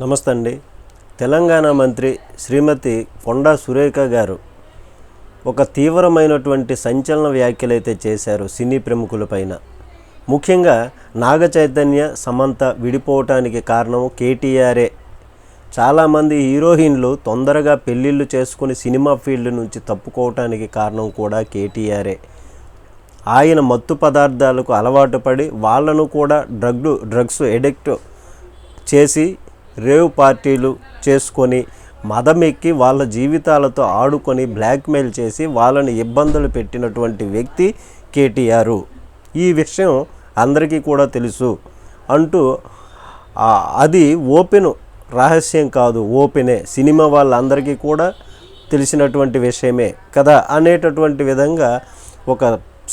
నమస్తే అండి తెలంగాణ మంత్రి శ్రీమతి కొండా సురేఖ గారు ఒక తీవ్రమైనటువంటి సంచలన వ్యాఖ్యలైతే చేశారు సినీ ప్రముఖులపైన ముఖ్యంగా నాగ చైతన్య సమంత విడిపోవటానికి కారణం కేటీఆరే. చాలామంది హీరోయిన్లు తొందరగా పెళ్ళిళ్ళు చేసుకుని సినిమా ఫీల్డ్ నుంచి తప్పుకోవటానికి కారణం కూడా కేటీఆరే. ఆయన మత్తు పదార్థాలకు అలవాటు పడి వాళ్ళను కూడా డ్రగ్లు డ్రగ్స్ ఎడిక్ట్ చేసి రేవ్ పార్టీలు చేసుకొని మదమెక్కి వాళ్ళ జీవితాలతో ఆడుకొని బ్లాక్మెయిల్ చేసి వాళ్ళని ఇబ్బందులు పెట్టినటువంటి వ్యక్తి కేటీఆర్. ఈ విషయం అందరికీ కూడా తెలుసు అంటూ అది ఓపెన్ రహస్యం కాదు ఓపెనే. సినిమా వాళ్ళందరికీ కూడా తెలిసినటువంటి విషయమే కదా అనేటటువంటి విధంగా ఒక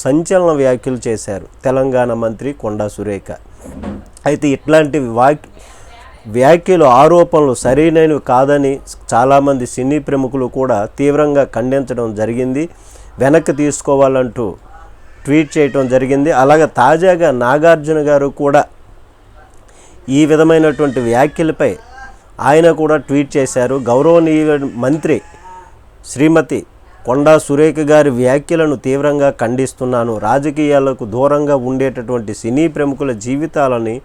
సంచలన వ్యాఖ్యలు చేశారు తెలంగాణ మంత్రి కొండా సురేఖ. అయితే ఇట్లాంటి వాక్ వ్యాఖ్యలు ఆరోపణలు సరైనవి కాదని చాలామంది సినీ ప్రముఖులు కూడా తీవ్రంగా ఖండించడం జరిగింది. వెనక్కి తీసుకోవాలంటూ ట్వీట్ చేయటం జరిగింది. అలాగే తాజాగా నాగార్జున గారు కూడా ఈ విధమైనటువంటి వ్యాఖ్యలపై ఆయన కూడా ట్వీట్ చేశారు. గౌరవనీయ మంత్రి శ్రీమతి కొండా సురేఖ గారి వ్యాఖ్యలను తీవ్రంగా ఖండిస్తున్నాను. రాజకీయాలకు దూరంగా ఉండేటటువంటి సినీ ప్రముఖుల జీవితాలని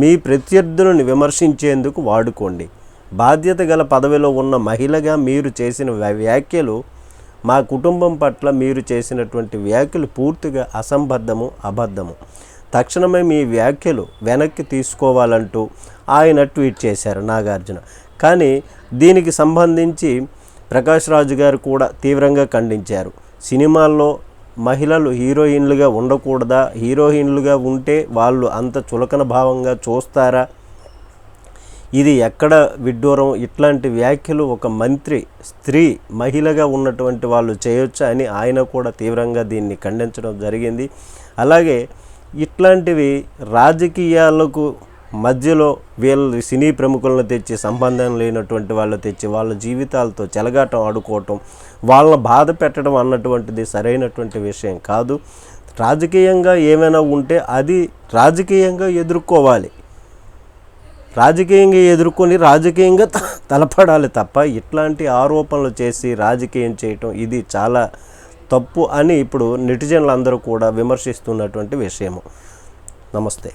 మీ ప్రత్యర్థులను విమర్శించేందుకు వాడుకోండి. బాధ్యత గల పదవిలో ఉన్న మహిళగా మీరు చేసిన వ్యాఖ్యలు మా కుటుంబం పట్ల మీరు చేసినటువంటి వ్యాఖ్యలు పూర్తిగా అసంబద్ధము అబద్ధము. తక్షణమే మీ వ్యాఖ్యలు వెనక్కి తీసుకోవాలంటూ ఆయన ట్వీట్ చేశారు నాగార్జున. కానీ దీనికి సంబంధించి ప్రకాష్ రాజు గారు కూడా తీవ్రంగా ఖండించారు. సినిమాల్లో మహిళలు హీరోయిన్లుగా ఉండకూడదా? హీరోయిన్లుగా ఉంటే వాళ్ళు అంత చులకన భావంగా చూస్తారా? ఇది ఎక్కడ విడ్డూరం? ఇట్లాంటి వ్యాఖ్యలు ఒక మంత్రి స్త్రీ మహిళగా ఉన్నటువంటి వాళ్ళు చేయొచ్చా అని ఆయన కూడా తీవ్రంగా దీన్ని ఖండించడం జరిగింది. అలాగే ఇట్లాంటివి రాజకీయాలకు మధ్యలో వీళ్ళ సినీ ప్రముఖులను తెచ్చి సంబంధం లేనటువంటి వాళ్ళు తెచ్చి వాళ్ళ జీవితాలతో చెలగాటం ఆడుకోవటం వాళ్ళని బాధ పెట్టడం అన్నటువంటిది సరైనటువంటి విషయం కాదు. రాజకీయంగా ఏమైనా ఉంటే అది రాజకీయంగా ఎదుర్కోవాలి. రాజకీయంగా ఎదుర్కొని రాజకీయంగా త- తలపడాలి తప్ప ఇట్లాంటి ఆరోపణలు చేసి రాజకీయం చేయటం ఇది చాలా తప్పు అని ఇప్పుడు నెటిజన్లు అందరూ కూడా విమర్శిస్తున్నటువంటి విషయము. నమస్తే.